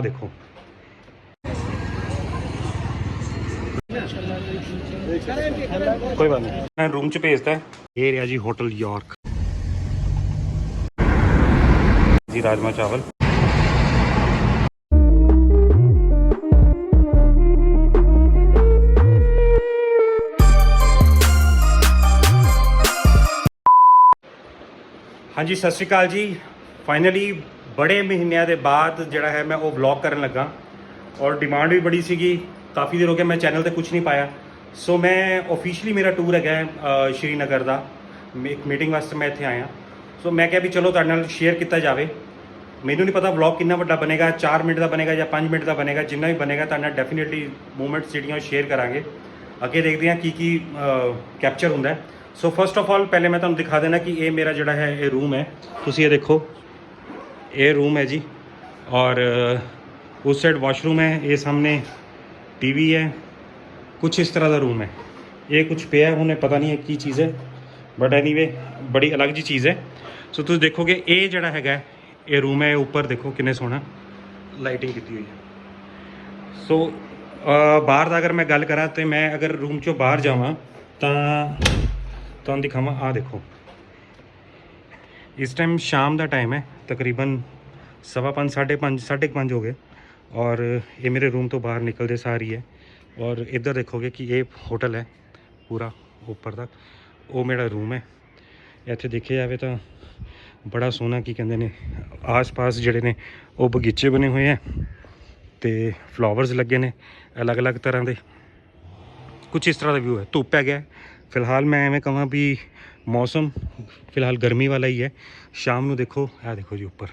ਦੇਖੋ ਕੋਈ ਬਾਤ ਨਹੀਂ ਮੈਂ ਰੂਮ ਚ ਭੇਜਦਾ ਹੈ। ਇਹ ਰਿਹਾ ਜੀ ਹੋਟਲ ਯਾਰਕ ਜੀ ਰਾਜਮਾ ਚਾਵਲ ਹਾਂਜੀ ਸਤਿ ਸ਼੍ਰੀ ਅਕਾਲ ਜੀ ਫਾਈਨਲੀ ਬੜੇ ਮਹੀਨਿਆਂ ਦੇ ਬਾਅਦ ਜਿਹੜਾ ਹੈ ਮੈਂ ਉਹ ਵਲੌਗ ਕਰਨ ਲੱਗਾ ਔਰ ਡਿਮਾਂਡ ਵੀ ਬੜੀ ਸੀਗੀ, ਕਾਫੀ ਦੇਰ ਹੋ ਗਿਆ ਮੈਂ ਚੈਨਲ ਤੇ ਕੁਝ ਨਹੀਂ ਪਾਇਆ। ਸੋ ਮੈਂ ਆਫੀਸ਼ੀਅਲੀ ਮੇਰਾ ਟੂਰ ਹੈਗਾ ਸ਼੍ਰੀਨਗਰ ਦਾ। ਇੱਕ ਮੀਟਿੰਗ ਵਾਸਤੇ ਮੈਂ ਇੱਥੇ ਆਇਆ। ਸੋ ਮੈਂ ਕਿਹਾ ਵੀ ਚਲੋ ਤੁਹਾਡੇ ਨਾਲ ਸ਼ੇਅਰ ਕੀਤਾ ਜਾਵੇ। ਮੈਨੂੰ ਨਹੀਂ ਪਤਾ ਵਲੌਗ ਕਿੰਨਾ ਵੱਡਾ ਬਣੇਗਾ 4 ਮਿੰਟ ਦਾ ਬਣੇਗਾ ਜਾਂ 5 ਮਿੰਟ ਦਾ ਬਣੇਗਾ, ਜਿੰਨਾ ਵੀ ਬਣੇਗਾ ਤੁਹਾਡੇ ਨਾਲ ਡੈਫੀਨਿਟਲੀ ਮੂਵਮੈਂਟਸ ਜਿਹੜੀਆਂ ਉਹ ਸ਼ੇਅਰ ਕਰਾਂਗੇ। ਅੱਗੇ ਦੇਖਦੇ ਹਾਂ ਕੀ ਕੀ ਕੈਪਚਰ ਹੁੰਦਾ ਸੋ ਫਸਟ ਆਫ ਆਲ ਪਹਿਲੇ ਮੈਂ ਤੁਹਾਨੂੰ ਦਿਖਾ ਦੇਣਾ ਕਿ ਇਹ ਮੇਰਾ ਜਿਹੜਾ ਹੈ, ਇਹ ਰੂਮ ਹੈ। ਤੁਸੀਂ ਇਹ ਦੇਖੋ। ਇਹ ਰੂਮ ਹੈ ਜੀ ਔਰ ਅ, ਉਸ ਸਾਈਡ ਵਾਸ਼ਰੂਮ ਹੈ ਇਹ ਸਾਹਮਣੇ ਟੀਵੀ ਹੈ ਕੁਝ ਇਸ ਤਰ੍ਹਾਂ ਦਾ ਰੂਮ ਹੈ ਇਹ ਕੁਝ ਪਿਆ ਹੁਣੇ ਪਤਾ ਨਹੀਂ ਇਹ ਕੀ ਚੀਜ਼ ਹੈ ਬਟ ਐਨੀਵੇ ਬੜੀ ਅਲੱਗ ਜੀ ਚੀਜ਼ ਹੈ ਸੋ ਤੁਸੀਂ ਦੇਖੋਗੇ ਇਹ ਜਿਹੜਾ ਹੈਗਾ ਇਹ ਰੂਮ ਹੈ ਇਹ ਉੱਪਰ ਦੇਖੋ ਕਿੰਨੇ ਸੋਹਣਾ ਲਾਈਟਿੰਗ ਕੀਤੀ ਹੋਈ ਹੈ ਸੋ ਬਾਹਰ ਦਾ ਅਗਰ ਮੈਂ ਗੱਲ ਕਰਾਂ ਤੇ ਮੈਂ ਅਗਰ ਰੂਮ ਚੋਂ ਬਾਹਰ ਜਾਵਾਂ ਤਾਂ ਤੁਹਾਨੂੰ ਦਿਖਾਵਾਂ ਆ ਦੇਖੋ ਇਸ ਟਾਈਮ ਸ਼ਾਮ ਦਾ ਟਾਈਮ ਹੈ, ਤਕਰੀਬਨ ਸਵਾ ਪੰਜ, ਸਾਢੇ ਪੰਜ, ਸਾਢੇ ਕੁ ਪੰਜ ਹੋ ਗਏ ਔਰ ਇਹ ਮੇਰੇ ਰੂਮ ਤੋਂ ਬਾਹਰ ਨਿਕਲਦੇ ਸਾਰ ਹੀ ਹੈ ਔਰ ਇੱਧਰ ਦੇਖੋਗੇ ਕਿ ਇਹ ਹੋਟਲ ਹੈ, ਪੂਰਾ ਉੱਪਰ ਤੱਕ, ਉਹ ਮੇਰਾ ਰੂਮ ਹੈ। ਇੱਥੇ ਦੇਖਿਆ ਜਾਵੇ ਤਾਂ ਬੜਾ ਸੋਹਣਾ ਕੀ ਕਹਿੰਦੇ ਨੇ, ਆਸ-ਪਾਸ ਜਿਹੜੇ ਨੇ ਉਹ ਬਗੀਚੇ ਬਣੇ ਹੋਏ ਹੈ ਤੇ ਫਲਾਵਰਸ ਲੱਗੇ ਨੇ ਅਲੱਗ-ਅਲੱਗ ਤਰ੍ਹਾਂ ਦੇ। ਕੁਝ ਇਸ ਤਰ੍ਹਾਂ ਦਾ ਵਿਊ ਹੈ, ਧੁੱਪ ਹੈ ਗਿਆ ਫਿਲਹਾਲ ਮੈਂ ਐਵੇਂ ਕਹਾਂ ਵੀ ਮੌਸਮ ਫਿਲਹਾਲ ਗਰਮੀ ਵਾਲਾ ਹੀ ਹੈ। ਸ਼ਾਮ ਨੂੰ ਦੇਖੋ ਇਹ ਦੇਖੋ ਜੀ ਉੱਪਰ।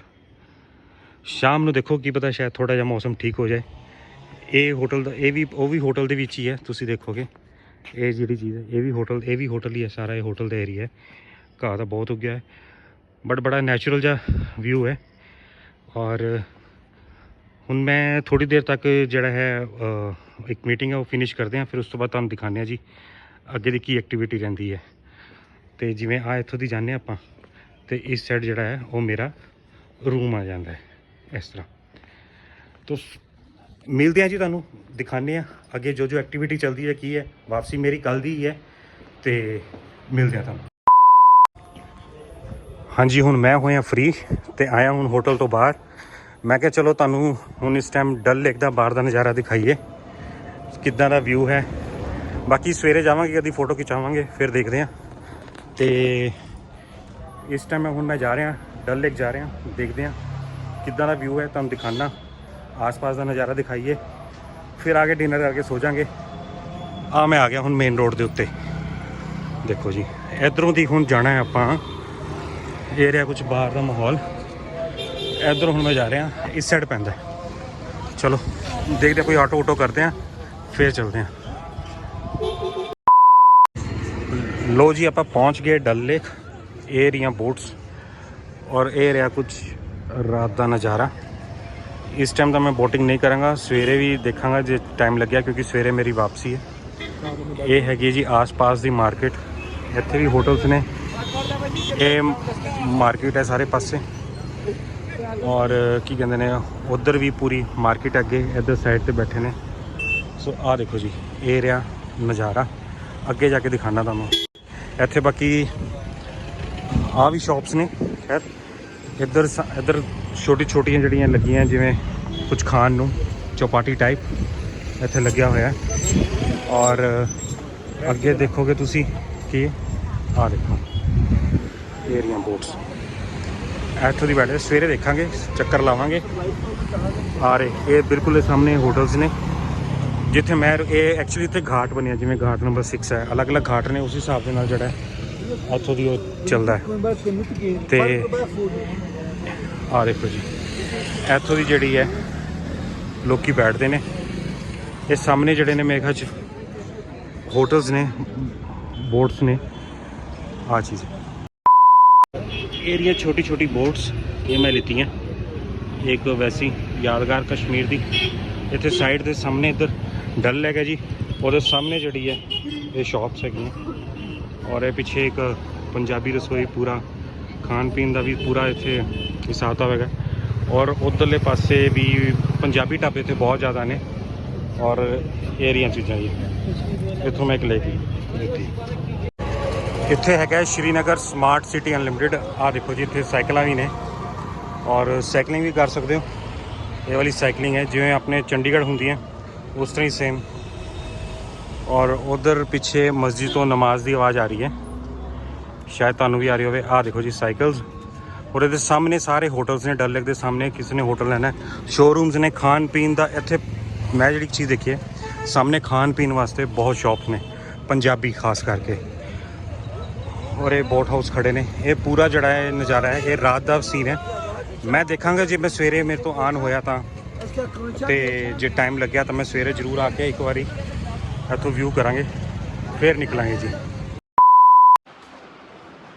ਸ਼ਾਮ ਨੂੰ ਦੇਖੋ ਕੀ ਪਤਾ ਸ਼ਾਇਦ ਥੋੜਾ ਜਿਹਾ ਮੌਸਮ ਠੀਕ ਹੋ ਜਾਏ। ਇਹ ਹੋਟਲ ਦਾ, ਇਹ ਵੀ, ਉਹ ਵੀ ਹੋਟਲ ਦੇ ਵਿੱਚ ਹੀ ਹੈ, ਤੁਸੀਂ ਦੇਖੋਗੇ। ਇਹ ਜਿਹੜੀ ਚੀਜ਼ ਹੈ, ਇਹ ਵੀ ਹੋਟਲ, ਇਹ ਵੀ ਹੋਟਲ ਹੀ ਹੈ, ਸਾਰਾ ਇਹ ਹੋਟਲ ਦਾ ਏਰੀਆ ਹੈ। ਘਾਹ ਤਾਂ ਬਹੁਤ ਉੱਗਿਆ ਹੈ ਬਟ ਬੜਾ ਨੈਚੁਰਲ ਜਿਹਾ ਵਿਊ ਹੈ। ਔਰ ਹੁਣ ਮੈਂ ਥੋੜੀ ਦੇਰ ਤੱਕ ਜਿਹੜਾ ਹੈ ਇੱਕ ਮੀਟਿੰਗ ਹੈ, ਉਹ ਫਿਨਿਸ਼ ਕਰਦੇ ਹਾਂ, ਫਿਰ ਉਸ ਤੋਂ ਬਾਅਦ ਤੁਹਾਨੂੰ ਦਿਖਾਉਂਦੇ ਹਾਂ ਜੀ। ਅੱਗੇ ਦੀ ਕੀ ਐਕਟੀਵਿਟੀ ਰਹਿੰਦੀ ਹੈ। ਤੇ ਜਿਵੇਂ ਆ ਇੱਥੋਂ ਦੀ ਜਾਂਦੇ ਹਾਂ ਆਪਾਂ, ਤੇ ਇਸ ਸਾਈਡ ਜਿਹੜਾ ਹੈ, ਉਹ ਮੇਰਾ ਰੂਮ ਆ ਜਾਂਦਾ ਹੈ, ਇਸ ਤਰ੍ਹਾਂ। ਤੋ ਮਿਲਦੇ ਹਾਂ ਜੀ ਤੁਹਾਨੂੰ, ਦਿਖਾਉਂਦੇ ਹਾਂ, ਅੱਗੇ ਜੋ ਜੋ ਐਕਟੀਵਿਟੀ ਚੱਲਦੀ ਹੈ, ਕੀ ਹੈ, ਵਾਪਸੀ ਮੇਰੀ ਕੱਲ ਦੀ ਹੀ ਹੈ, ਤੇ ਮਿਲਦੇ ਹਾਂ ਤੁਹਾਨੂੰ। ਹਾਂਜੀ, ਹੁਣ ਮੈਂ ਹੋਇਆ ਫ੍ਰੀ ਤੇ ਆਇਆ ਹੁਣ ਹੋਟਲ ਤੋਂ ਬਾਹਰ। ਮੈਂ ਕਿਹਾ ਚਲੋ ਤੁਹਾਨੂੰ ਹੁਣ ਇਸ ਟਾਈਮ ਡਲ ਲੇਕ ਦਾ ਬਾਹਰ ਦਾ ਨਜ਼ਾਰਾ ਦਿਖਾਈਏ, ਕਿੱਦਾਂ ਦਾ ਵਿਊ ਹੈ। ਬਾਕੀ ਸਵੇਰੇ ਜਾਵਾਂਗੇ, ਕਦੀ ਫੋਟੋ ਖਿਚਾਵਾਂਗੇ, ਫਿਰ ਦੇਖਦੇ ਹਾਂ। ਤੇ ਇਸ ਟਾਈਮ ਮੈਂ ਹੁਣ ਮੈਂ ਜਾ ਰਿਹਾ ਡਲ ਲੇਕ ਜਾ ਰਿਹਾ, ਦੇਖਦੇ ਹਾਂ ਕਿੱਦਾਂ ਦਾ ਵਿਊ ਹੈ, ਤੁਹਾਨੂੰ ਦਿਖਾਣਾ ਆਸ-ਪਾਸ ਦਾ ਨਜ਼ਾਰਾ ਦਿਖਾਈਏ, ਫਿਰ ਆ ਕੇ ਡਿਨਰ ਕਰਕੇ ਸੋ ਜਾਾਂਗੇ। ਆ ਮੈਂ ਆ ਗਿਆ ਹੁਣ ਮੇਨ ਰੋਡ ਦੇ ਉੱਤੇ। ਦੇਖੋ ਜੀ, ਇਧਰੋਂ ਦੀ ਹੁਣ ਜਾਣਾ ਹੈ ਆਪਾਂ। ਇਹ ਰਿਹਾ ਕੁਝ ਬਾਹਰ ਦਾ ਮਾਹੌਲ। ਇਧਰ ਹੁਣ ਮੈਂ ਜਾ ਰਿਹਾ, ਇਸ ਸਾਈਡ ਪੈਂਦਾ। ਚਲੋ, ਦੇਖਦੇ ਹਾਂ, ਕੋਈ ਆਟੋ ਆਟੋ ਕਰਦੇ ਆ ਫਿਰ ਚੱਲਦੇ ਆ ਲੋ ਜੀ, ਆਪਾਂ ਪਹੁੰਚ ਗਏ ਡਲ ਲੇਕ, ਇਹ ਰਹੀਆਂ ਬੋਟਸ ਔਰ ਇਹ ਰਿਹਾ ਕੁਝ ਰਾਤ ਦਾ ਨਜ਼ਾਰਾ। ਇਸ ਟਾਈਮ ਤਾਂ ਮੈਂ ਬੋਟਿੰਗ ਨਹੀਂ ਕਰਾਂਗਾ, ਸਵੇਰੇ ਵੀ ਦੇਖਾਂਗਾ ਜੇ ਟਾਈਮ ਲੱਗਿਆ, ਕਿਉਂਕਿ ਸਵੇਰੇ ਮੇਰੀ ਵਾਪਸੀ ਹੈ। ਇਹ ਹੈਗੀ ਜੀ ਆਸ-ਪਾਸ ਦੀ ਮਾਰਕੀਟ, ਇੱਥੇ ਵੀ ਹੋਟਲਸ ਨੇ। ਇਹ ਮਾਰਕੀਟ ਹੈ ਸਾਰੇ ਪਾਸੇ। ਔਰ ਕੀ ਕਹਿੰਦੇ ਨੇ, ਉਧਰ ਵੀ ਪੂਰੀ ਮਾਰਕੀਟ ਅੱਗੇ, ਇੱਧਰ ਸਾਈਡ ਤੇ ਬੈਠੇ ਨੇ। ਸੋ ਆਹ ਦੇਖੋ ਜੀ, ਇਹ ਰਿਹਾ ਨਜ਼ਾਰਾ। ਅੱਗੇ ਜਾ ਕੇ ਦਿਖਾਣਾ ਤੁਹਾਨੂੰ। ਇੱਥੇ ਬਾਕੀ ਆਹ ਵੀ ਸ਼ਾਪਸ ਨੇ। ਖੈਰ, ਇੱਧਰ ਸ- ਇੱਧਰ ਛੋਟੀ ਛੋਟੀਆਂ ਜਿਹੜੀਆਂ ਲੱਗੀਆਂ, ਜਿਵੇਂ ਕੁਝ ਖਾਣ ਨੂੰ, ਚੌਪਾਟੀ ਟਾਈਪ ਇੱਥੇ ਲੱਗਿਆ ਹੋਇਆ। ਔਰ ਅੱਗੇ ਦੇਖੋਗੇ ਤੁਸੀਂ ਕੀ ਆ ਦੇਖੋ ਏਰੀਆ ਬੋਟਸ ਇੱਥੋਂ ਦੀ ਬੈਠੇ ਸਵੇਰੇ ਦੇਖਾਂਗੇ, ਚੱਕਰ ਲਾਵਾਂਗੇ। ਆ ਰਹੇ, ਇਹ ਬਿਲਕੁਲ ਸਾਹਮਣੇ ਹੋਟਲਸ ਨੇ। ਜਿੱਥੇ ਮੈਂ ਇਹ ਐਕਚੁਅਲੀ ਇੱਥੇ ਘਾਟ ਬਣਿਆ, ਜਿਵੇਂ ਘਾਟ ਨੰਬਰ 6 ਹੈ। ਅਲੱਗ-ਅਲੱਗ ਘਾਟ ਨੇ, ਉਸ ਹਿਸਾਬ ਦੇ ਨਾਲ ਜਿਹੜਾ ਇੱਥੋਂ ਦੀ ਉਹ ਚੱਲਦਾ ਹੈ। ਤੇ ਆ ਦੇਖੋ ਜੀ, ਇੱਥੋਂ ਦੀ ਜਿਹੜੀ ਹੈ, ਲੋਕੀ ਬੈਠਦੇ ਨੇ। ਇਹ ਸਾਹਮਣੇ ਜਿਹੜੇ ਨੇ ਮੇਰੇ ਖਿਆਲ ਚ ਹੋਟਲਸ ਨੇ ਬੋਟਸ ਨੇ। ਆ ਚੀਜ਼ ਏਰੀਆ ਛੋਟੀ ਛੋਟੀ ਬੋਟਸ ਇਹ ਮੈਂ ਲਿੱਤੀਆਂ। ਇੱਕ ਵੈਸੀ ਯਾਦਗਾਰ ਕਸ਼ਮੀਰ ਦੀ। ਇੱਥੇ ਸਾਈਡ ਦੇ ਸਾਹਮਣੇ ਇੱਧਰ ਡਲ ਹੈਗਾ ਜੀ। ਉਹਦੇ ਸਾਹਮਣੇ ਜਿਹੜੀ ਹੈ, ਇਹ ਸ਼ਾਪਸ ਹੈਗੀਆਂ। ਔਰ ਇਹ ਪਿੱਛੇ ਇੱਕ ਪੰਜਾਬੀ ਰਸੋਈ ਪੂਰਾ ਖਾਣ ਪੀਣ ਦਾ ਵੀ ਪੂਰਾ ਇੱਥੇ ਹਿਸਾਬ ਹੈਗਾ। ਔਰ ਉਧਰਲੇ ਪਾਸੇ ਵੀ ਪੰਜਾਬੀ ਢਾਬੇ ਤੇ ਬਹੁਤ ਜ਼ਿਆਦਾ ਨੇ। ਔਰ ਏਰੀਆ ਚੀਜ਼ਾਂ ਜੀ ਇੱਥੋਂ ਮੈਂ ਇੱਕ ਲੈ ਕੇ ਦਿੱਤੀ। ਇੱਥੇ ਹੈਗਾ ਸ਼੍ਰੀਨਗਰ ਸਮਾਰਟ ਸਿਟੀ ਅਨਲਿਮਿਟਿਡ ਆ ਦੇਖੋ ਜੀ, ਇੱਥੇ ਸਾਈਕਲਾਂ ਵੀ ਨੇ। ਔਰ ਸਾਈਕਲਿੰਗ ਵੀ ਕਰ ਸਕਦੇ ਹੋ। ਇਹ ਵਾਲੀ ਸਾਈਕਲਿੰਗ ਹੈ, ਜਿਵੇਂ ਆਪਣੇ ਚੰਡੀਗੜ੍ਹ ਹੁੰਦੀ ਹੈ। ਉਸ ਤਰ੍ਹਾਂ ਹੀ ਸੇਮ ਔਰ ਉਧਰ ਪਿੱਛੇ ਮਸਜਿਦ ਤੋਂ ਨਮਾਜ਼ ਦੀ ਆਵਾਜ਼ ਆ ਰਹੀ ਹੈ ਸ਼ਾਇਦ ਤੁਹਾਨੂੰ ਵੀ ਆ ਰਹੀ ਹੋਵੇ ਆਹ ਦੇਖੋ ਜੀ ਸਾਈਕਲਸ ਔਰ ਇਹਦੇ ਸਾਹਮਣੇ ਸਾਰੇ ਹੋਟਲਸ ਨੇ ਡਲ ਲੇਕ ਦੇ ਸਾਹਮਣੇ ਕਿਸੇ ਨੇ ਹੋਟਲ ਲੈਣਾ ਸ਼ੋਰੂਮਸ ਨੇ ਖਾਣ ਪੀਣ ਦਾ ਇੱਥੇ ਮੈਂ ਜਿਹੜੀ ਚੀਜ਼ ਦੇਖੀ ਹੈ ਸਾਹਮਣੇ ਖਾਣ ਪੀਣ ਵਾਸਤੇ ਬਹੁਤ ਸ਼ਾਪਸ ਨੇ ਪੰਜਾਬੀ ਖਾਸ ਕਰਕੇ ਔਰ ਇਹ ਬੋਟ ਹਾਊਸ ਖੜੇ ਨੇ ਇਹ ਪੂਰਾ ਜਿਹੜਾ ਹੈ ਨਜ਼ਾਰਾ ਹੈ ਇਹ ਰਾਤ ਦਾ ਸੀਨ ਹੈ ਮੈਂ ਦੇਖਾਂਗਾ ਜੇ ਮੈਂ ਸਵੇਰੇ ਮੇਰੇ ਤੋਂ ਆਨ ਹੋਇਆ ਤਾਂ ਤੇ ਜੇ ਟਾਈਮ ਲੱਗਿਆ ਤਾਂ ਮੈਂ ਸਵੇਰੇ ਜ਼ਰੂਰ ਆ ਕੇ ਇੱਕ ਵਾਰੀ ਇੱਥੋਂ ਵਿਊ ਕਰਾਂਗੇ, ਫਿਰ ਨਿਕਲਾਂਗੇ ਜੀ।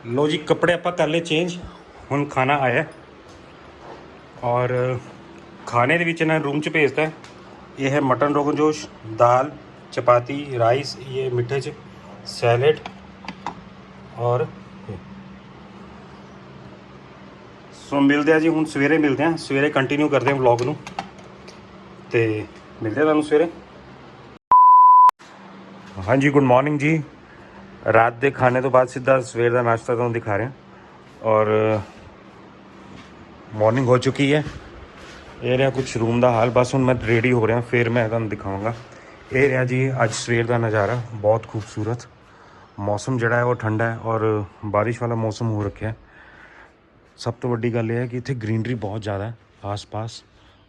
ਲੋ ਜੀ, ਕੱਪੜੇ ਆਪਾਂ ਕਰ ਲਏ ਚੇਂਜ ਹੁਣ ਖਾਣਾ ਆਇਆ ਔਰ ਖਾਣੇ ਦੇ ਵਿੱਚ ਇਹਨਾਂ ਰੂਮ ਚ ਭੇਜਤਾ ਇਹ ਹੈ ਮਟਨ ਰੋਗਨ ਜੋਸ਼, ਦਾਲ, ਚਪਾਤੀ ਰਾਈਸ ਇਹ ਮਿੱਠੇ ਚ ਸੈਲਡ ਔਰ ਸੋ ਮਿਲਦੇ ਆ ਜੀ, ਹੁਣ ਸਵੇਰੇ ਮਿਲਦੇ ਆ। ਸਵੇਰੇ ਕੰਟੀਨਿਊ ਕਰਦੇ ਆ ਵਲੌਗ ਨੂੰ। ਤੇ ਮਿਲਦੇ ਆ ਤੁਹਾਨੂੰ ਸਵੇਰੇ ਹਾਂਜੀ ਗੁੱਡ ਮਾਰਨਿੰਗ ਜੀ ਰਾਤ ਦੇ ਖਾਣੇ ਤੋਂ ਬਾਅਦ ਸਿੱਧਾ ਸਵੇਰ ਦਾ ਨਾਸ਼ਤਾ ਤੁਹਾਨੂੰ ਦਿਖਾ ਰਹੇ ਹਾਂ ਔਰ ਮਾਰਨਿੰਗ ਹੋ ਚੁੱਕੀ ਹੈ ਇਹ ਰਿਹਾ ਕੁਝ ਰੂਮ ਦਾ ਹਾਲ ਬਸ ਹੁਣ ਮੈਂ ਰੈਡੀ ਹੋ ਰਿਹਾ ਫਿਰ ਮੈਂ ਤੁਹਾਨੂੰ ਦਿਖਾਵਾਂਗਾ ਇਹ ਰਿਹਾ ਜੀ ਅੱਜ ਸਵੇਰ ਦਾ ਨਜ਼ਾਰਾ ਬਹੁਤ ਖੂਬਸੂਰਤ ਮੌਸਮ ਜਿਹੜਾ ਹੈ ਉਹ ਠੰਡਾ ਹੈ ਔਰ ਬਾਰਿਸ਼ ਵਾਲਾ ਮੌਸਮ ਹੋ ਰੱਖਿਆ ਹੈ ਸਭ ਤੋਂ ਵੱਡੀ ਗੱਲ ਇਹ ਹੈ ਕਿ ਇੱਥੇ ਗ੍ਰੀਨਰੀ ਬਹੁਤ ਜ਼ਿਆਦਾ ਹੈ ਆਸ-ਪਾਸ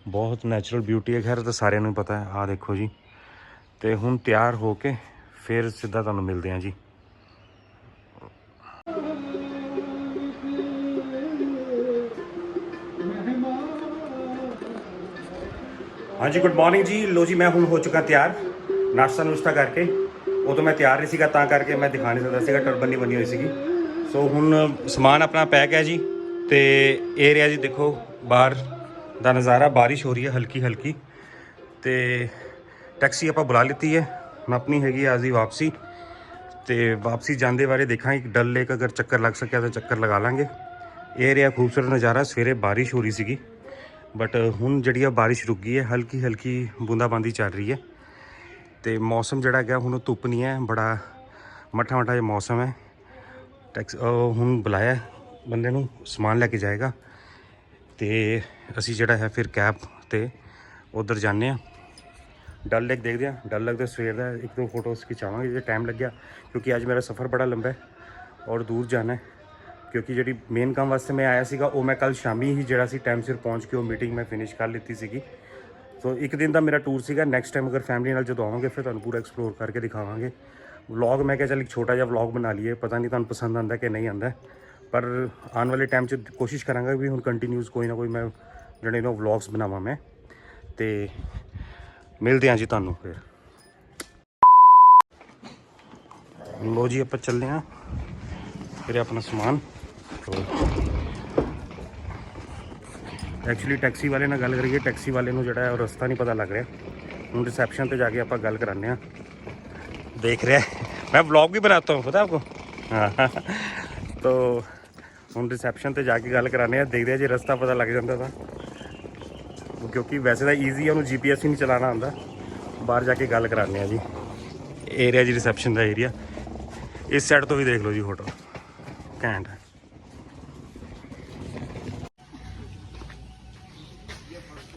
ਬਹੁਤ ਨੈਚੁਰਲ ਬਿਊਟੀ ਹੈ। ਖੈਰ ਤਾਂ ਸਾਰਿਆਂ ਨੂੰ ਹੀ ਪਤਾ ਹੈ। ਆਹ ਦੇਖੋ ਜੀ। ਤੇ ਹੁਣ ਤਿਆਰ ਹੋ ਕੇ ਫਿਰ ਸਿੱਧਾ ਤੁਹਾਨੂੰ ਮਿਲਦੇ ਹਾਂ ਜੀ। ਹਾਂਜੀ ਗੁੱਡ ਮਾਰਨਿੰਗ ਜੀ। ਲੋ ਜੀ, ਮੈਂ ਹੁਣ ਹੋ ਚੁੱਕਾ ਤਿਆਰ। ਨਾਸ਼ਤਾ ਨੁਸ਼ਤਾ ਕਰਕੇ। ਉਦੋਂ ਮੈਂ ਤਿਆਰ ਨਹੀਂ ਸੀਗਾ, ਤਾਂ ਕਰਕੇ ਮੈਂ ਦਿਖਾ ਨਹੀਂ ਸਕਦਾ ਸੀਗਾ। ਟਰਬਨ ਨਹੀਂ ਬਣੀ ਹੋਈ ਸੀਗੀ। ਸੋ ਹੁਣ ਸਮਾਨ ਆਪਣਾ ਪੈਕ ਹੈ ਜੀ। ਤੇ ਇਹ ਰਿਹਾ ਜੀ, ਦੇਖੋ, ਬਾਹਰ ਦਾ ਨਜ਼ਾਰਾ ਬਾਰਿਸ਼ ਹੋ ਰਹੀ ਹੈ ਹਲਕੀ ਹਲਕੀ। ਤੇ ਟੈਕਸੀ ਆਪਾਂ ਬੁਲਾ ਲਿੱਤੀ ਹੈ। ਮੈਂ ਆਪਣੀ ਹੈਗੀ ਆ ਜੀ ਵਾਪਸੀ। ਤੇ ਵਾਪਸੀ ਜਾਂਦੇ ਬਾਰੇ ਦੇਖਾਂਗੇ ਡਲ ਲੇਕ ਅਗਰ ਚੱਕਰ ਲੱਗ ਸਕਿਆ ਤਾਂ ਚੱਕਰ ਲਗਾ ਲਾਂਗੇ। ਇਹ ਰਿਹਾ ਖੂਬਸੂਰਤ ਨਜ਼ਾਰਾ, ਸਵੇਰੇ ਬਾਰਿਸ਼ ਹੋ ਰਹੀ ਸੀਗੀ। ਬਟ ਹੁਣ ਜਿਹੜੀ ਆ ਬਾਰਿਸ਼ ਰੁਕ ਗਈ ਹੈ, ਹਲਕੀ ਹਲਕੀ ਬੂੰਦਾਬਾਂਦੀ ਚੱਲ ਰਹੀ ਹੈ। ਤੇ ਮੌਸਮ ਜਿਹੜਾ ਹੈਗਾ, ਹੁਣ ਧੁੱਪ ਨਹੀਂ ਹੈ, ਬੜਾ ਮੱਠਾ ਮੱਠਾ ਜਿਹਾ ਮੌਸਮ ਹੈ। ਟੈਕਸ ਹੁਣ ਬੁਲਾਇਆ ਬੰਦੇ ਨੂੰ ਸਮਾਨ ਲੈ ਕੇ ਜਾਏਗਾ। ਤੇ ਅਸੀਂ ਜਿਹੜਾ ਹੈ ਫਿਰ ਕੈਬ ਤੇ ਉਧਰ ਜਾਂਦੇ ਆ ਡਲ ਲੇਕ ਦੇਖਦੇ ਆ ਡਲ ਲੇਕ ਦੇ ਸਵੇਰ ਦਾ ਇੱਕ ਦੋ ਫੋਟੋਸ ਖਿਚਾਵਾਂਗੇ ਜੇ ਟਾਈਮ ਲੱਗਿਆ, ਕਿਉਂਕਿ ਅੱਜ ਮੇਰਾ ਸਫ਼ਰ ਬੜਾ ਲੰਬਾ ਹੈ ਔਰ ਦੂਰ ਜਾਣਾ ਹੈ। ਕਿਉਂਕਿ ਜਿਹੜੀ ਮੇਨ ਕੰਮ ਵਾਸਤੇ ਮੈਂ ਆਇਆ ਸੀਗਾ, ਉਹ ਮੈਂ ਕੱਲ ਸ਼ਾਮੀ ਹੀ ਜਿਹੜਾ ਸੀ ਟਾਈਮ ਸਿਰ ਪਹੁੰਚ ਕੇ ਉਹ ਮੀਟਿੰਗ ਮੈਂ ਫਿਨਿਸ਼ ਕਰ ਲਿੱਤੀ ਸੀਗੀ। ਸੋ ਇੱਕ ਦਿਨ ਦਾ ਮੇਰਾ ਟੂਰ ਸੀਗਾ। ਨੈਕਸਟ ਟਾਈਮ ਅਗਰ ਫੈਮਿਲੀ ਨਾਲ ਜਦੋਂ ਆਵਾਂਗੇ, ਫਿਰ ਤੁਹਾਨੂੰ ਪੂਰਾ ਐਕਸਪਲੋਰ ਕਰਕੇ ਦਿਖਾਵਾਂਗੇ। ਵਲੌਗ ਮੈਂ ਕਿਹਾ, ਚੱਲ ਇੱਕ ਛੋਟਾ ਜਿਹਾ ਵਲੌਗ ਬਣਾ ਲਈਏ। ਪਤਾ ਨਹੀਂ ਤੁਹਾਨੂੰ ਪਸੰਦ ਆਉਂਦਾ ਕਿ ਨਹੀਂ ਆਉਂਦਾ। ਪਰ ਆਉਣ ਵਾਲੇ ਟਾਈਮ 'ਚ ਕੋਸ਼ਿਸ਼ ਕਰਾਂਗਾ ਵੀ ਹੁਣ ਕੰਟੀਨਿਊਸ ਕੋਈ ਨਾ ਕੋਈ ਮੈਂ ਜਿਹੜੇ ਇਹਨਾਂ ਵਲੌਗਸ ਬਣਾਵਾਂ ਮੈਂ ਤੇ ਮਿਲਦੇ ਹਾਂ ਜੀ ਤੁਹਾਨੂੰ ਫਿਰ। ਲੋ ਜੀ, ਆਪਾਂ ਚੱਲਦੇ ਹਾਂ ਫਿਰ ਆਪਣਾ ਸਮਾਨ। ਐਕਚੁਅਲੀ ਟੈਕਸੀ ਵਾਲੇ ਨਾਲ ਗੱਲ ਕਰੀਏ ਟੈਕਸੀ ਵਾਲੇ ਨੂੰ ਜਿਹੜਾ ਹੈ ਉਹ ਰਸਤਾ ਨਹੀਂ ਪਤਾ ਲੱਗ ਰਿਹਾ। ਹੁਣ ਰਿਸੈਪਸ਼ਨ ਤੇ ਜਾ ਕੇ ਆਪਾਂ ਗੱਲ ਕਰਾਨੇ ਆ ਦੇਖ ਰਿਹਾ मैं ब्लॉग भी ਪਤਾ हूँ ਹਾਂ। आपको ਹੁਣ ਰਿਸੈਪਸ਼ਨ 'ਤੇ ਜਾ ਕੇ ਗੱਲ गल कराने ਦੇਖਦੇ हैं ਜੇ ਰਸਤਾ ਪਤਾ ਲੱਗ ਜਾਂਦਾ ਤਾਂ। ਕਿਉਂਕਿ ਵੈਸੇ ਤਾਂ ਈਜ਼ੀ ਆ, ਉਹਨੂੰ ਜੀਪੀਐਸ ਹੀ ਨਹੀਂ ਚਲਾਣਾ ਆਉਂਦਾ ਬਾਹਰ ਜਾ ਕੇ ਗੱਲ ਕਰਾਉਂਦੇ ਆ ਜੀ। ਏਰੀਆ ਜੀ ਰਿਸੈਪਸ਼ਨ ਦਾ ਏਰੀਆ ਇਸ ਸਾਈਡ ਤੋਂ ਵੀ ਦੇਖ ਲਓ ਜੀ ਹੋਟਲ ਘੈਂਟ ਹੈ।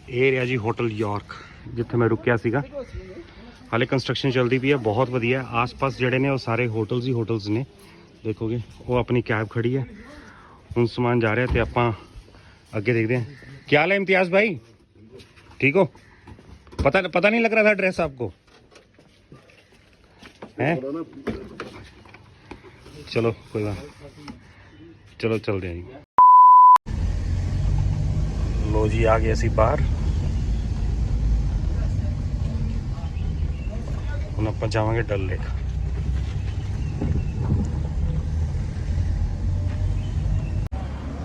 ਇਹ ਰਿਹਾ ਜੀ ਹੋਟਲ ਯਾਰਕ, ਜਿੱਥੇ ਮੈਂ ਰੁਕਿਆ ਸੀਗਾ। ਹਾਲੇ ਕੰਸਟਰਕਸ਼ਨ ਚੱਲਦੀ ਪਈ ਹੈ, ਬਹੁਤ ਵਧੀਆ ਆਸ-ਪਾਸ ਜਿਹੜੇ ਨੇ ਉਹ ਸਾਰੇ ਹੋਟਲਸ ਹੀ ਹੋਟਲਸ ਨੇ। ਦੇਖੋਗੇ, ਉਹ ਆਪਣੀ ਕੈਬ ਖੜੀ ਹੈ। ਹੁਣ ਸਮਾਨ ਜਾ ਰਿਹਾ ਤੇ ਆਪਾਂ ਅੱਗੇ ਦੇਖਦੇ ਹਾਂ। ਕੀ ਹਾਲ ਹੈ, ਇਮਤਿਆਜ਼ ਭਾਈ? ठीक हो पता पता नहीं लग रहा था ड्रेस आपको हैं चलो कोई बात चलो चलते हैं जी लो जी आ गए ਅਸੀਂ ਬਾਹਰ ਹੁਣ ਆਪਾਂ ਜਾਵਾਂਗੇ ਡਲ ਲੇਕ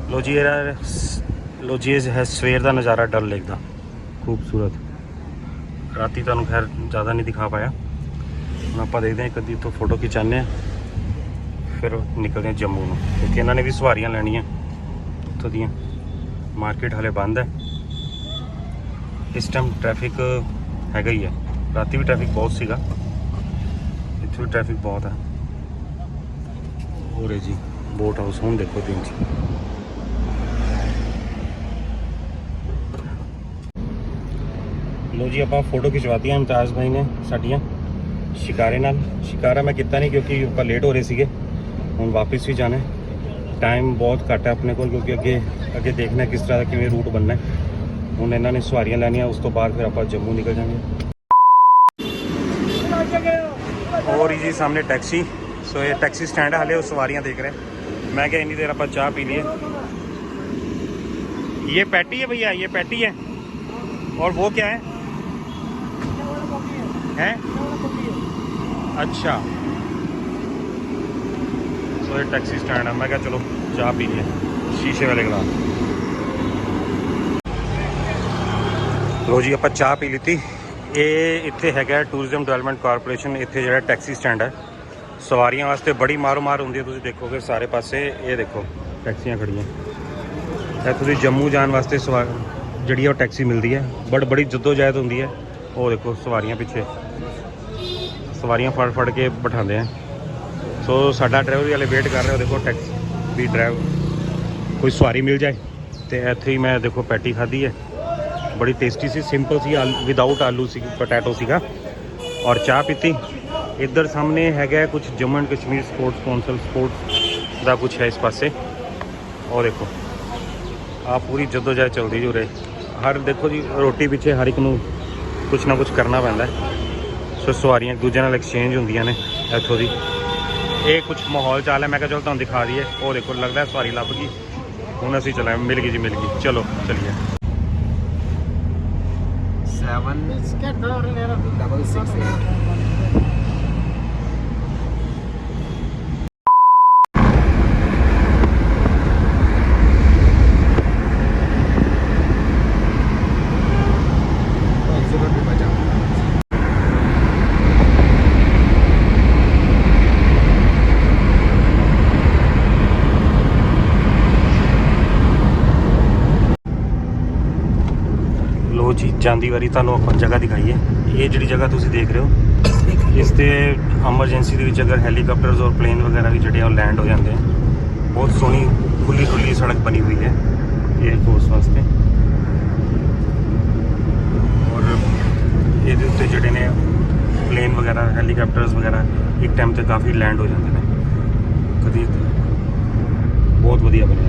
ਲੋ ਜੀ ਇਹਦਾ ਲੋ ਜੀ ਇਹ ਹੈ ਸਵੇਰ ਦਾ ਨਜ਼ਾਰਾ ਡਲ ਲੇਕ ਦਾ ਖੂਬਸੂਰਤ। ਰਾਤੀ ਤੁਹਾਨੂੰ ਖੈਰ ਜ਼ਿਆਦਾ ਨਹੀਂ ਦਿਖਾ ਪਾਇਆ। ਹੁਣ ਆਪਾਂ ਦੇਖਦੇ ਹਾਂ ਇੱਕ ਅੱਧੀ ਤੋਂ ਫੋਟੋ ਖਿਚਾਉਂਦੇ ਹਾਂ। ਫਿਰ ਨਿਕਲਦੇ ਹਾਂ ਜੰਮੂ ਨੂੰ। ਕਿਉਂਕਿ ਇਹਨਾਂ ਨੇ ਵੀ ਸਵਾਰੀਆਂ ਲੈਣੀਆਂ ਉੱਥੋਂ ਦੀਆਂ। ਮਾਰਕੀਟ ਹਲੇ ਬੰਦ ਹੈ। ਇਸ ਟਾਈਮ ਟ੍ਰੈਫਿਕ ਹੈਗਾ ਹੀ ਹੈ। ਰਾਤੀ ਵੀ ਟ੍ਰੈਫਿਕ ਬਹੁਤ ਸੀਗਾ। ਇੱਥੇ ਵੀ ਟ੍ਰੈਫਿਕ ਬਹੁਤ ਹੈ। ਹੋਰੇ ਜੀ ਬੋਟ ਹਾਊਸ ਹੁਣ ਦੇਖੋ ਦਿਨ ਜੀ ਲੋ ਜੀ ਆਪਾਂ ਫੋਟੋ ਖਿਚਵਾਤੀਆਂ ਇਮਤਾਜ਼ ਭਾਈ ਨੇ ਸਾਡੀਆਂ ਸ਼ਿਕਾਰੇ ਨਾਲ ਸ਼ਿਕਾਰਾ ਮੈਂ ਕੀਤਾ ਨਹੀਂ ਕਿਉਂਕਿ ਆਪਾਂ ਲੇਟ ਹੋ ਰਹੇ ਸੀਗੇ ਹੁਣ ਵਾਪਸ ਵੀ ਜਾਣਾ ਟਾਈਮ ਬਹੁਤ ਘੱਟ ਹੈ ਆਪਣੇ ਕੋਲ ਕਿਉਂਕਿ ਅੱਗੇ ਅੱਗੇ ਦੇਖਣਾ ਕਿਸ ਤਰ੍ਹਾਂ ਦਾ ਕਿਵੇਂ ਰੂਟ ਬਣਨਾ ਹੈ ਹੁਣ ਇਹਨਾਂ ਨੇ ਸਵਾਰੀਆਂ ਲੈਣੀਆਂ ਉਸ ਤੋਂ ਬਾਅਦ ਫਿਰ ਆਪਾਂ ਜੰਮੂ ਨਿਕਲ ਜਾਵਾਂਗੇ ਹੋਰ ਹੀ ਜੀ ਸਾਹਮਣੇ ਟੈਕਸੀ ਸੋ ਇਹ ਟੈਕਸੀ ਸਟੈਂਡ ਹੈ ਹਲੇ ਉਹ ਸਵਾਰੀਆਂ ਦੇਖ ਰਹੇ ਮੈਂ ਕਿਹਾ ਇੰਨੀ ਦੇਰ ਆਪਾਂ ਚਾਹ ਪੀ ਲਈਏ ये पैटी है भैया ये पैटी है और वो क्या है ਹੈ? ਅੱਛਾ। ਸੋ ਇਹ ਟੈਕਸੀ ਸਟੈਂਡ ਆ। ਮੈਂ ਕਿਹਾ ਚਲੋ ਚਾਹ ਪੀ ਲਈਏ। ਸ਼ੀਸ਼ੇ ਵਾਲੇ ਗਲਾਸ। ਲੋ ਜੀ, ਆਪਾਂ ਚਾਹ ਪੀ ਲਈਤੀ ਇਹ ਇੱਥੇ ਹੈਗਾ ਟੂਰਿਜ਼ਮ ਡਿਵੈਲਪਮੈਂਟ ਕਾਰਪੋਰੇਸ਼ਨ ਇੱਥੇ ਜਿਹੜਾ ਟੈਕਸੀ ਸਟੈਂਡ ਹੈ ਸਵਾਰੀਆਂ ਵਾਸਤੇ ਬੜੀ ਮਾਰੋ-ਮਾਰ ਹੁੰਦੀ ਹੈ। ਤੁਸੀਂ ਦੇਖੋਗੇ ਸਾਰੇ ਪਾਸੇ। ਇਹ ਦੇਖੋ ਟੈਕਸੀਆਂ ਖੜੀਆਂ। ਇਹ ਤੁਸੀਂ ਜੰਮੂ ਜਾਣ ਵਾਸਤੇ ਜਿਹੜੀ ਉਹ ਟੈਕਸੀ ਮਿਲਦੀ ਹੈ। ਬੜ ਬੜੀ ਜਦੋਜਾਇਦ ਹੁੰਦੀ ਹੈ। ਉਹ ਦੇਖੋ, ਸਵਾਰੀਆਂ ਪਿੱਛੇ। ਸਵਾਰੀਆਂ ਫੜ ਫੜ ਕੇ ਬਿਠਾਉਂਦੇ ਆ। ਸੋ ਸਾਡਾ ਡਰਾਈਵਰ ਵੀ ਹਲੇ ਵੇਟ ਕਰ ਰਿਹਾ, ਉਹ ਦੇਖੋ ਟੈਕਸੀ ਵੀ ਡਰਾਈਵ ਕੋਈ ਸਵਾਰੀ ਮਿਲ ਜਾਏ, ਤੇ ਇੱਥੇ ਹੀ ਮੈਂ ਦੇਖੋ ਪੈਟੀ ਖਾਧੀ ਹੈ। ਬੜੀ ਟੇਸਟੀ ਸੀ ਸਿੰਪਲ ਸੀ ਵਿਦਆਊਟ ਆਲੂ ਸੀ ਪੋਟੈਟੋ ਸੀਗਾ। ਔਰ ਚਾਹ ਪੀਤੀ। ਇੱਧਰ ਸਾਹਮਣੇ ਹੈਗਾ ਕੁਝ Jammu and Kashmir sports council sports ਦਾ ਕੁਝ ਹੈ ਇਸ ਪਾਸੇ। ਉਹ ਦੇਖੋ ਆ ਪੂਰੀ ਜਦੋਜਹਿਦ ਚੱਲਦੀ ਜੋ ਰੇ ਹਰ ਦੇਖੋ ਜੀ, ਰੋਟੀ ਪਿੱਛੇ ਹਰ ਇੱਕ ਨੂੰ ਕੁਝ ਨਾ ਕੁਝ ਕਰਨਾ ਪੈਂਦਾ ਹੈ। ਸੋ ਸਵਾਰੀਆਂ ਦੂਜੇ ਨਾਲ ਐਕਸਚੇਂਜ ਹੁੰਦੀਆਂ ਨੇ ਇੱਥੋਂ ਦੀ। ਇਹ ਕੁਝ ਮਾਹੌਲ ਚਾਲ ਹੈ। ਮੈਂ ਕਿਹਾ ਚਲੋ ਤੁਹਾਨੂੰ ਦਿਖਾ ਦਈਏ। ਉਹ ਦੇਖੋ ਲੱਗਦਾ ਸਵਾਰੀ ਲੱਭ ਗਈ। ਹੁਣ ਅਸੀਂ ਚਲਾਂਗੇ। ਮਿਲ ਗਈ ਜੀ ਮਿਲ ਗਈ। ਚਲੋ ਚਲਿਏ। 7 6 6 ਲੋ ਜੀ, ਜਾਂਦੀ ਵਾਰੀ ਤੁਹਾਨੂੰ ਆਪਾਂ ਜਗ੍ਹਾ ਦਿਖਾਈਏ। ਇਹ ਜਿਹੜੀ ਜਗ੍ਹਾ ਤੁਸੀਂ ਦੇਖ ਰਹੇ ਹੋ, ਇਸ ਤੇ ਐਮਰਜੈਂਸੀ ਦੇ ਵਿੱਚ ਅਗਰ ਹੈਲੀਕਾਪਟਰਸ ਔਰ ਪਲੇਨ ਵਗੈਰਾ ਵੀ ਜਿਹੜੇ ਆ ਉਹ ਲੈਂਡ ਹੋ ਜਾਂਦੇ ਆ। ਬਹੁਤ ਸੋਹਣੀ ਖੁੱਲੀ ਖੁੱਲੀ ਸੜਕ ਬਣੀ ਹੋਈ ਹੈ 에ਅਰ ਫੋਰਸ ਵਾਸਤੇ। ਔਰ ਇਹਦੇ ਉੱਤੇ ਜਿਹੜੇ ਨੇ ਪਲੇਨ ਵਗੈਰਾ ਹੈਲੀਕਾਪਟਰਸ ਵਗੈਰਾ, ਇੱਕ ਟਾਈਮ ਤੇ ਕਾਫੀ ਲੈਂਡ ਹੋ ਜਾਂਦੇ ਨੇ। ਕਦੀ ਬਹੁਤ ਵਧੀਆ ਬਣਿਆ।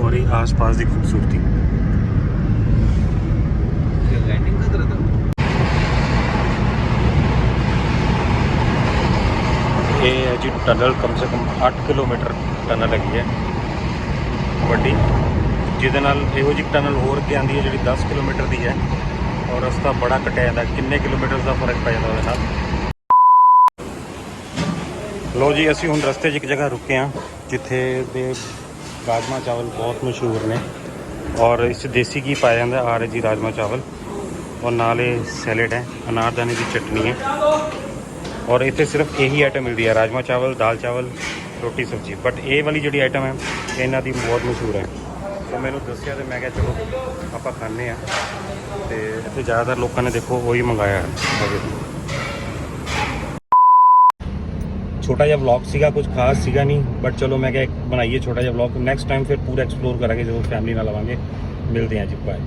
ਔਰ ਇਹ ਆਸ-ਪਾਸ ਦੀ ਖੂਬਸੂਰਤੀ। ਇਹ ਹੈ ਜੀ ਟਨਲ ਕਮ ਸੇ ਕਮ 8 ਕਿਲੋਮੀਟਰ ਟਨਲ ਹੈਗੀ ਹੈ। ਵੱਡੀ। ਜਿਹਦੇ ਨਾਲ ਇਹੋ ਜਿਹੀ ਟਨਲ ਹੋਰ ਅੱਗੇ ਆਉਂਦੀ ਹੈ ਜਿਹੜੀ 10 ਕਿਲੋਮੀਟਰ ਦੀ ਹੈ ਔਰ ਰਸਤਾ ਬੜਾ ਕਟਿਆ ਜਾਂਦਾ ਕਿੰਨੇ ਕਿਲੋਮੀਟਰ ਦਾ ਫ਼ਰਕ ਪੈ ਜਾਂਦਾ ਉਹਦੇ ਨਾਲ? ਲੋ ਜੀ, ਅਸੀਂ ਹੁਣ ਰਸਤੇ 'ਚ ਇੱਕ ਜਗ੍ਹਾ ਰੁਕੇ ਹਾਂ, ਜਿੱਥੇ ਦੇ ਰਾਜਮਾ ਚਾਵਲ ਬਹੁਤ ਮਸ਼ਹੂਰ ਨੇ ਔਰ ਇਸ 'ਚ ਦੇਸੀ ਘੀ ਪਾਇਆ ਜਾਂਦਾ ਆ ਰਹੇ ਜੀ ਰਾਜਮਾ ਚਾਵਲ। ਔਰ ਨਾਲ ਇਹ ਸੈਲਡ ਹੈ ਅਨਾਰਦਾਨੇ ਦੀ ਚਟਨੀ ਹੈ। ਔਰ ਇੱਥੇ ਸਿਰਫ ਇਹੀ ਆਈਟਮ ਮਿਲਦੀ ਹੈ ਰਾਜਮਾ ਚਾਵਲ, ਦਾਲ ਚਾਵਲ, ਰੋਟੀ, ਸਬਜ਼ੀ। ਬਟ ਇਹ ਵਾਲੀ ਜਿਹੜੀ ਆਈਟਮ ਹੈ, ਇਹਨਾਂ ਦੀ ਬਹੁਤ ਮਸ਼ਹੂਰ ਹੈ। ਤਾਂ ਮੈਨੂੰ ਦੱਸਿਆ ਤੇ ਮੈਂ ਕਿਹਾ ਚਲੋ, ਆਪਾਂ ਖਾਣੇ ਆ ਤੇ ਇੱਥੇ ਜ਼ਿਆਦਾਤਰ ਲੋਕਾਂ ਨੇ ਦੇਖੋ, ਉਹੀ ਮੰਗਾਇਆ ਛੋਟਾ ਜਿਹਾ ਵਲੌਗ ਸੀਗਾ ਕੁਝ ਖਾਸ ਸੀਗਾ ਨਹੀਂ ਬਟ ਚਲੋ ਮੈਂ ਕਿਹਾ ਇੱਕ ਬਣਾਈਏ ਛੋਟਾ ਜਿਹਾ ਵਲੌਗ ਨੈਕਸਟ ਟਾਈਮ ਫਿਰ ਪੂਰਾ ਐਕਸਪਲੋਰ ਕਰਾਂਗੇ, ਜਦੋਂ ਫੈਮਿਲੀ ਨਾਲ ਆਵਾਂਗੇ। ਮਿਲਦੇ ਹਾਂ ਜੀ ਬਾਏ